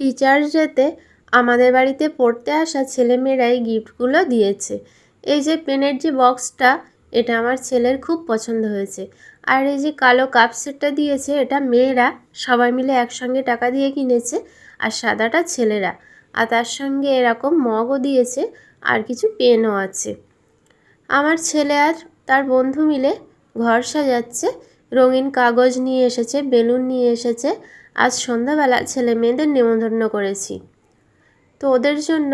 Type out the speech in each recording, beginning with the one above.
Teachers ডেতে আমাদের বাড়িতে পড়তে আসা ছেলেমেয়েরাই গিফটগুলো দিয়েছে। এই যে পেনের যে বক্সটা এটা আমার ছেলের খুব পছন্দ হয়েছে। আর এই যে কালো কাপ সেটটা দিয়েছে, এটা মেয়েরা সবাই মিলে একসঙ্গে টাকা দিয়ে কিনেছে, আর সাদাটা ছেলেরা। আর তার সঙ্গে এরকম মগও দিয়েছে, আর কিছু পেনও আছে। আমার ছেলে আর তার বন্ধু মিলে ঘর সাজাচ্ছে রঙিন কাগজ নিয়ে এসেছে, বেলুন নিয়ে এসেছে। আজ সন্ধ্যাবেলা ছেলে মেয়েদের নেমন্তন্ন করেছি। তো ওদের জন্য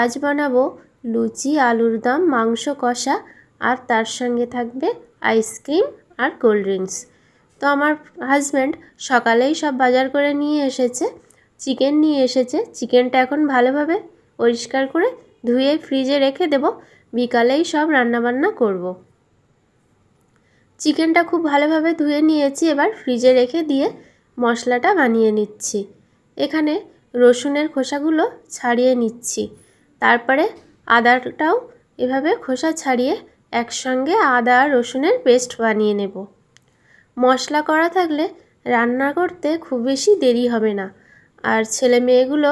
আজ বানাবো লুচি, আলুর দম, মাংস কষা আর তার সঙ্গে থাকবে আইসক্রিম আর কোল্ড ড্রিঙ্কস। তো আমার হাজব্যান্ড সকালেই সব বাজার করে নিয়ে এসেছে, চিকেন নিয়ে এসেছে। চিকেনটা এখন ভালোভাবে পরিষ্কার করে ধুয়ে ফ্রিজে রেখে দেব। বিকালেই সব রান্নাবান্না করব। চিকেনটা খুব ভালোভাবে ধুয়ে নিয়েছি, এবার ফ্রিজে রেখে দিয়ে মশলাটা বানিয়ে নিচ্ছি। এখানে রসুনের খোসাগুলো ছাড়িয়ে নিচ্ছি। তারপরে আদাটাও এভাবে খোসা ছাড়িয়ে একসঙ্গে আদা আর রসুনের পেস্ট বানিয়ে নেব। মশলা করা থাকলে রান্না করতে খুব বেশি দেরি হবে না। আর ছেলে মেয়েগুলো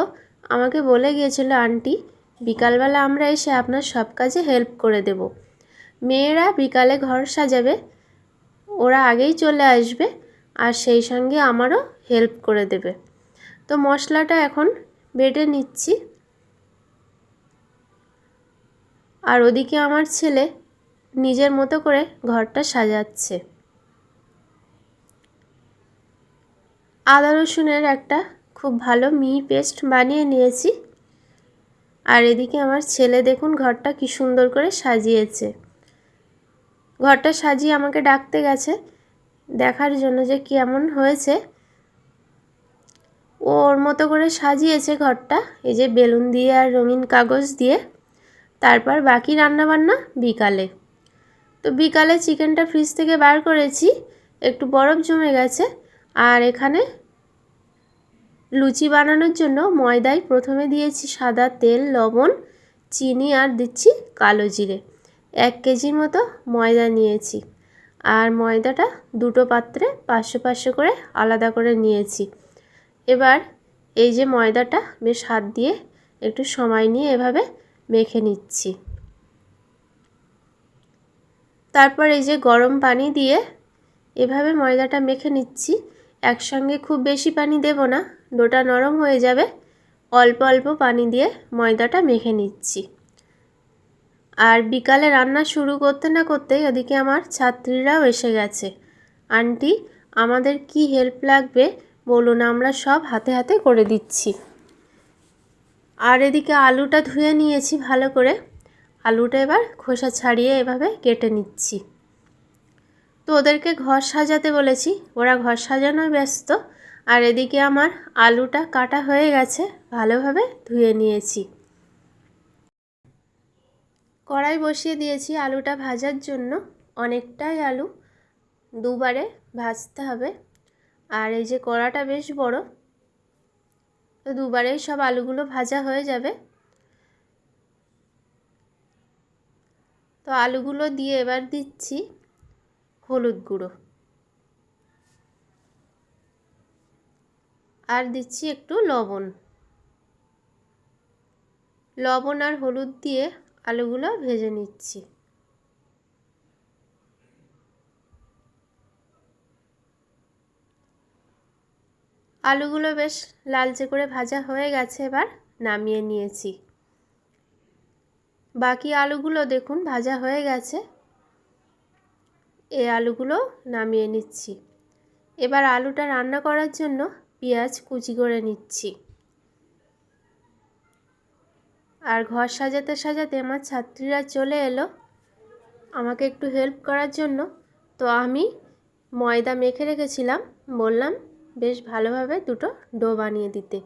আমাকে বলে গিয়েছিল, আন্টি, বিকালবেলা আমরা এসে আপনার সব কাজে হেল্প করে দেব। মেয়েরা বিকালে ঘর সাজাবে ওরা আগেই চলে আসবে আর সেই সঙ্গে আমারও হেল্প করে দেবে। তো মশলাটা এখন বেটে নিচ্ছি। আর ওদিকে আমার ছেলে নিজের মতো করে ঘরটা সাজাচ্ছে। আদা রসুনের একটা খুব ভালো মিহি পেস্ট বানিয়ে নিয়েছি। আর এদিকে আমার ছেলে দেখুন ঘরটা কি সুন্দর করে সাজিয়েছে। ঘরটা সাজিয়ে আমাকে ডাকতে গেছে, দেখার জন্য যে কেমন হয়েছে। ওর মতো করে সাজিয়েছে ঘরটা, এই যে বেলুন দিয়ে আর রঙিন কাগজ দিয়ে। তারপর বাকি রান্নাবান্না বিকালে। তো বিকালে চিকেনটা ফ্রিজ থেকে বার করেছি, একটু বরফ জমে গেছে, আর এখানে লুচি বানানোর জন্য ময়দায় প্রথমে দিয়েছি সাদা তেল, লবণ, চিনি আর দিচ্ছি কালো জিরে। এক কেজির মতো ময়দা নিয়েছি। আর ময়দাটা দুটো পাত্রে পাঁচশো পাঁচশো করে আলাদা করে নিয়েছি। এবার এই যে ময়দাটা বেশ হাত দিয়ে একটু সময় নিয়ে এভাবে মেখে নিচ্ছি। তারপর এই যে গরম পানি দিয়ে এভাবে ময়দাটা মেখে নিচ্ছি। একসঙ্গে খুব বেশি পানি দেব না, ডোটা নরম হয়ে যাবে। অল্প অল্প পানি দিয়ে ময়দাটা মেখে নিচ্ছি। আর বিকালে রান্না শুরু করতে না করতেই ওদিকে আমার ছাত্রীরাও এসে গেছে। আন্টি, আমাদের কি হেল্প লাগবে? বলুন, আমরা সব হাতে হাতে করে দিচ্ছি। আর এদিকে আলুটা ধুয়ে নিয়েছি ভালো করে। আলুটা এবার খোসা ছাড়িয়ে এভাবে কেটে নিচ্ছি। তো ওদেরকে ঘর সাজাতে বলেছি, ওরা ঘর সাজানোয় ব্যস্ত। আর এদিকে আমার আলুটা কাটা হয়ে গেছে, ভালোভাবে ধুয়ে নিয়েছি। কড়াই বসিয়ে দিয়েছি আলুটা ভাজার জন্য। অনেকটাই আলু। দুবারে ভাজতে হবে। আর এই যে কড়াটা বেশ বড়, তো দুবারেই সব আলুগুলো ভাজা হয়ে যাবে। তো আলুগুলো দিয়ে এবার দিচ্ছি হলুদ গুঁড়ো। আর দিচ্ছি একটু লবণ। লবণ আর হলুদ দিয়ে আলুগুলো ভেজে নিচ্ছি। আলুগুলো বেশ লালচে করে ভাজা হয়ে গেছে এবার নামিয়ে নিয়েছি। বাকি আলুগুলো দেখুন ভাজা হয়ে গেছে। এই আলুগুলো নামিয়ে নিচ্ছি। এবার আলুটা রান্না করার জন্য পেঁয়াজ কুচি করে নিচ্ছি। আর ঘর সাজাতে সাজাতে আমার ছাত্রীরা চলে এলো আমাকে একটু হেল্প করার জন্য। তো আমি ময়দা মেখে রেখেছিলাম, বললাম, বেশ ভালোভাবে দুটো ডো বানিয়ে দিতে।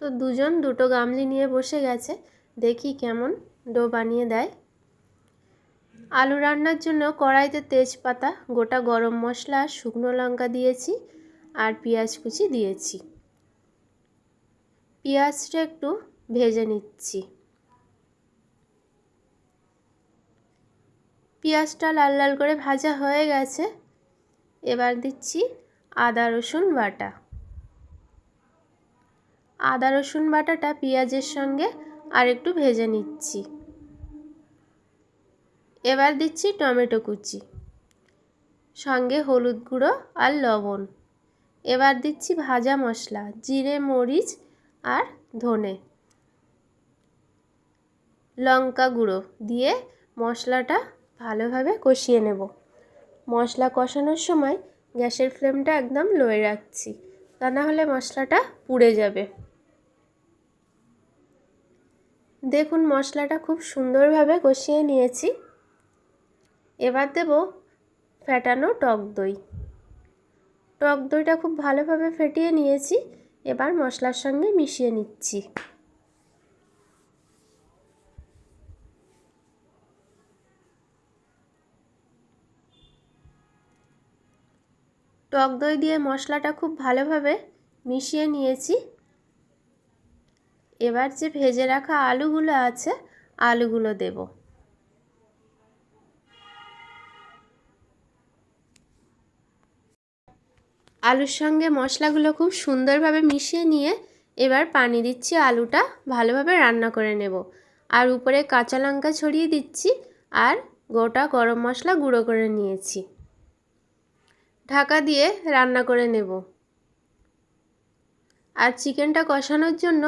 তো দুজন দুটো গামলি নিয়ে বসে গেছে, দেখি কেমন ডো বানিয়ে দেয়। আলু রান্নার জন্য কড়াইতে তেজপাতা, গোটা গরম মশলা, শুকনো লঙ্কা দিয়েছি আর পেঁয়াজ কুচি দিয়েছি। পেঁয়াজটা একটু ভেজে নিচ্ছি। পেঁয়াজটা লাল লাল করে ভাজা হয়ে গেছে। এবার দিচ্ছি আদা, রসুন বাটা। আদা, রসুন বাটাটা পেঁয়াজের সঙ্গে আর একটু ভেজে নিচ্ছি। এবার দিচ্ছি টমেটো কুচি, সঙ্গে হলুদ গুঁড়ো আর লবণ। এবার দিচ্ছি ভাজা মশলা, জিরে, মরিচ আর ধনে। লঙ্কা গুঁড়ো দিয়ে মশলাটা ভালোভাবে কষিয়ে নেব। মশলা কষানোর সময় গ্যাসের ফ্লেমটা একদম লোয়ে রাখছি। তা না হলে মশলাটা পুড়ে যাবে। দেখুন, মশলাটা খুব সুন্দরভাবে কষিয়ে নিয়েছি। এবার দেব ফ্যাটানো টক দই। টক দইটা খুব ভালোভাবে ফেটিয়ে নিয়েছি। এবার মশলার সঙ্গে মিশিয়ে নিচ্ছি। টক দই দিয়ে মশলাটা খুব ভালোভাবে মিশিয়ে নিয়েছি। এবার যে ভেজে রাখা আলুগুলো আছে, আলুগুলো দেব। আলুর সঙ্গে মশলাগুলো খুব সুন্দরভাবে মিশিয়ে নিয়ে এবার পানি দিচ্ছি আলুটা, ভালোভাবে রান্না করে নেব। আর উপরে কাঁচা লঙ্কা ছড়িয়ে দিচ্ছি, আর গোটা গরম মশলা গুঁড়ো করে নিয়েছি। ঢাকা দিয়ে রান্না করে নেব। আর চিকেনটা কষানোর জন্য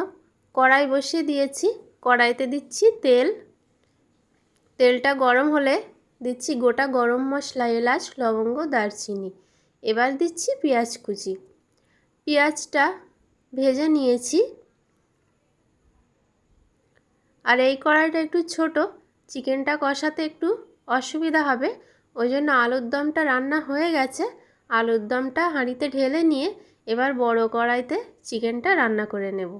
কড়াই বসিয়ে দিয়েছি। কড়াইতে দিচ্ছি তেল। তেলটা গরম হলে দিচ্ছি গোটা গরম মশলা, এলাচ, লবঙ্গ, দারচিনি। এবার দিচ্ছি পেঁয়াজ কুচি। পেঁয়াজটা ভেজে নিয়েছি। আর এই কড়াইটা একটু ছোট, চিকেনটা কষাতে একটু অসুবিধা হবে। ওই জন্য আলুর দমটা রান্না হয়ে গেছে। আলুর দমটা হাঁড়িতে ঢেলে নিয়ে এবার বড় কড়াইতে চিকেনটা রান্না করে নেব।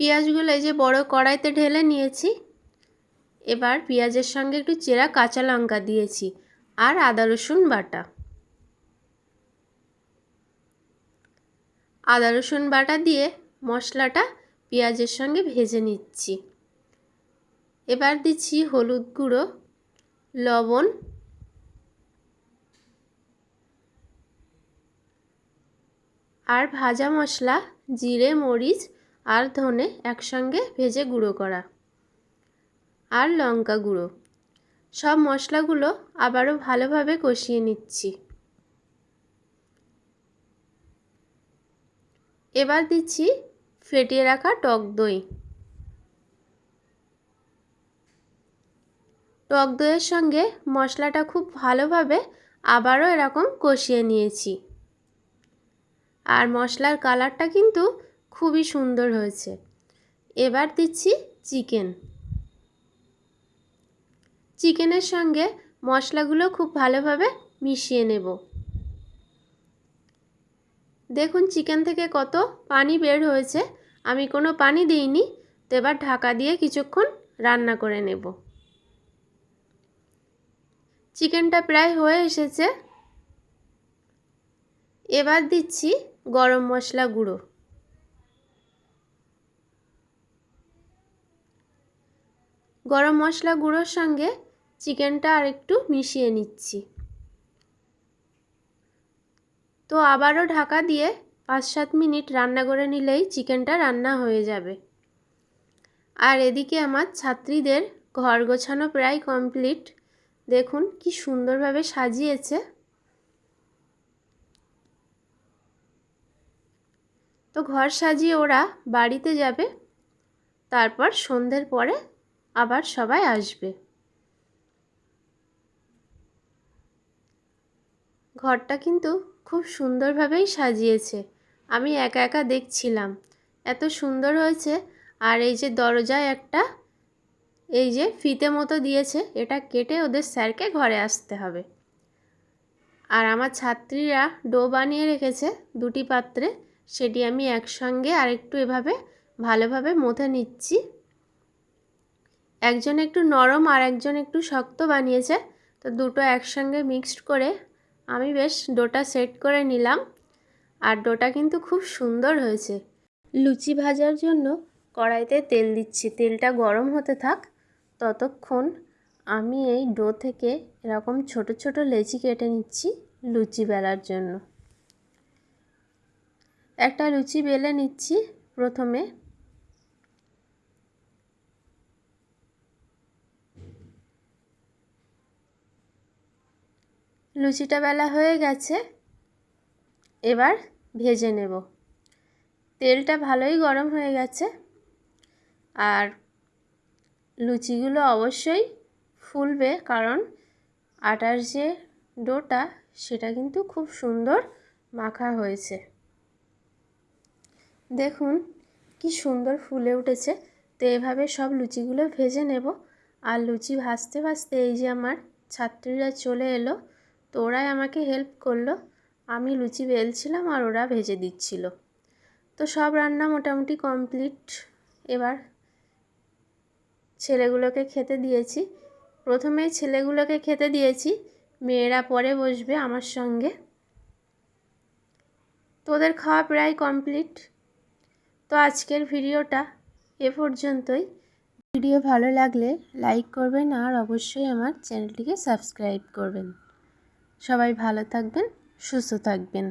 পেঁয়াজগুলো এই যে বড় কড়াইতে ঢেলে নিয়েছি। এবার পেঁয়াজের সঙ্গে একটু চেরা কাঁচা লঙ্কা দিয়েছি আর আদা রসুন বাটা। আদা রসুন বাটা দিয়ে মশলাটা পেঁয়াজের সঙ্গে ভেজে নিচ্ছি। এবার দিচ্ছি হলুদ গুঁড়ো, লবণ, আর ভাজা মশলা, জিরে, মরিচ আর ধনে একসঙ্গে ভেজে গুঁড়ো করা, আর লঙ্কা গুঁড়ো। সব মশলাগুলো আবারও ভালোভাবে কষিয়ে নিচ্ছি। এবার দিচ্ছি ফেটিয়ে রাখা টক দই। টক দইয়ের সঙ্গে মশলাটা খুব ভালোভাবে আবারও এরকম কষিয়ে নিয়েছি। আর মশলার কালারটা কিন্তু খুবই সুন্দর হয়েছে। এবার দিচ্ছি চিকেন। চিকেনের সঙ্গে মশলাগুলো খুব ভালোভাবে মিশিয়ে নেব। দেখুন চিকেন থেকে কত পানি বের হয়েছে। আমি কোনো পানি দিইনি, তো এবার ঢাকা দিয়ে কিছুক্ষণ রান্না করে নেব। চিকেনটা প্রায় হয়ে এসেছে। এবার দিচ্ছি গরম মশলা গুঁড়ো। গরম মশলা গুঁড়োর সঙ্গে চিকেনটা আর একটু মিশিয়ে নিচ্ছি। তো আবারও ঢাকা দিয়ে পাঁচ সাত মিনিট রান্না করে নিলেই চিকেনটা রান্না হয়ে যাবে। আর এদিকে আমার ছাত্রীদের ঘর গোছানো প্রায় কমপ্লিট। দেখুন, কি সুন্দরভাবে সাজিয়েছে। তো ঘর সাজিয়ে ওরা বাড়িতে যাবে, তারপর সন্ধ্যের পরে আবার সবাই আসবে। ঘরটা কিন্তু খুব সুন্দরভাবেই সাজিয়েছে, আমি একা একা দেখছিলাম। এত সুন্দর হয়েছে, আর এই যে দরজায় একটা এই যে ফিতে মতো দিয়েছে, এটা কেটে ওদের স্যারকে ঘরে আসতে হবে। আর আমার ছাত্রীরা ডো বানিয়ে রেখেছে দুটি পাত্রে, সেটি আমি একসঙ্গে আরেকটু এভাবে ভালোভাবে মথে নিচ্ছি। একজন একটু নরম আর একজন একটু শক্ত বানিয়েছে, তো দুটো একসঙ্গে মিক্সড করে আমি বেশ ডোটা সেট করে নিলাম। আর ডোটা কিন্তু খুব সুন্দর হয়েছে। লুচি ভাজার জন্য কড়াইতে তেল দিচ্ছি, তেলটা গরম হতে থাক। ততক্ষণ আমি এই ডো থেকে এরকম ছোট ছোট লেচি কেটে নিচ্ছি লুচি বেলার জন্য। একটা লুচি বেলে নিচ্ছি প্রথমে। লুচিটা বেলা হয়ে গেছে। এবার ভেজে নেব। তেলটা ভালোই গরম হয়ে গেছে। আর লুচিগুলো অবশ্যই ফুলবে, কারণ আটার যে ডোটা, সেটা কিন্তু খুব সুন্দর মাখা হয়েছে। দেখুন, কি সুন্দর ফুলে উঠেছে। তো এভাবে সব লুচিগুলো ভেজে নেব। আর লুচি ভাজতে ভাজতে এই যে আমার ছাত্রীরা চলে এলো, তো ওরাই আমাকে হেল্প করল। আমি লুচি বেলছিলাম আর ওরা ভেজে দিচ্ছিল। তো সব রান্না মোটামুটি কমপ্লিট এবার ছেলেগুলোকে খেতে দিয়েছি। প্রথমেই ছেলেগুলোকে খেতে দিয়েছি। মেয়েরা পরে বসবে আমার সঙ্গে। তোদের খাওয়া প্রায় কমপ্লিট। তো আজকের ভিডিওটা এ পর্যন্তই। ভিডিও ভালো লাগলে লাইক করবেন আর অবশ্যই আমার চ্যানেলটিকে সাবস্ক্রাইব করবেন। সবাই ভালো থাকবেন, সুস্থ থাকবেন।